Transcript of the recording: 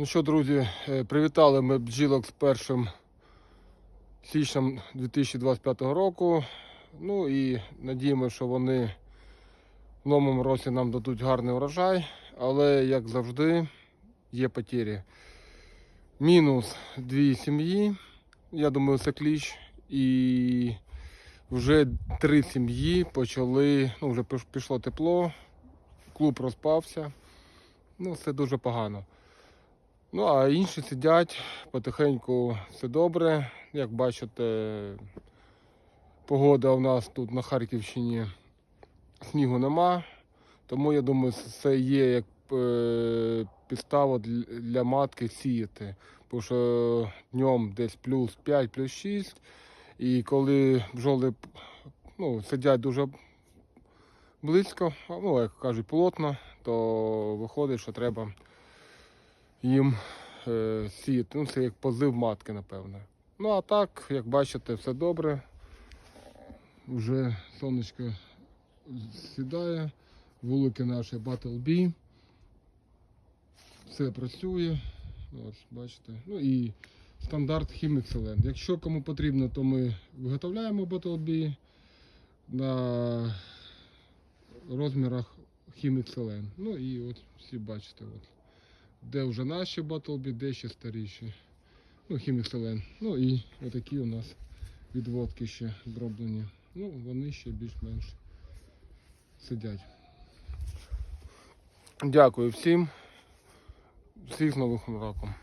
Ну що, друзі, е, привітали ми бджілок з першим січнем 2025 року. Ну і надіємося, що вони в новому році нам дадуть гарний урожай, але як завжди є потері. Мінус дві сім'ї, я думаю, це кліч. І вже три сім'ї почали, ну вже пішло тепло, клуб розпався. Ну, це дуже погано. Ну, а інші сидять потихеньку все добре. Як бачите, погода у нас тут на Харківщині снігу нема. Тому я думаю, це є як е, підстава для, матки сіяти. Тому що днем десь плюс 5, плюс 6. І коли бджоли ну, сидять дуже близько, ну, як кажуть, плотно, то виходить, що треба їм е, сіяти. Ну, це як позив матки, напевне. Ну а так, як бачите, все добре. Вже сонечко сідає, вулики наші Battle Bee. Все працює. Ось, бачите. Ну і стандарт Хімікселен. Якщо кому потрібно, то ми виготовляємо Battle Bee на розмірах Хімікселен. Ну і от всі бачите. От де вже наші батлбі, де ще старіші. Ну, хімікселен. Ну і отакі у нас відводки ще зроблені. Ну, вони ще більш-менш сидять. Дякую всім. Всіх з Новим роком.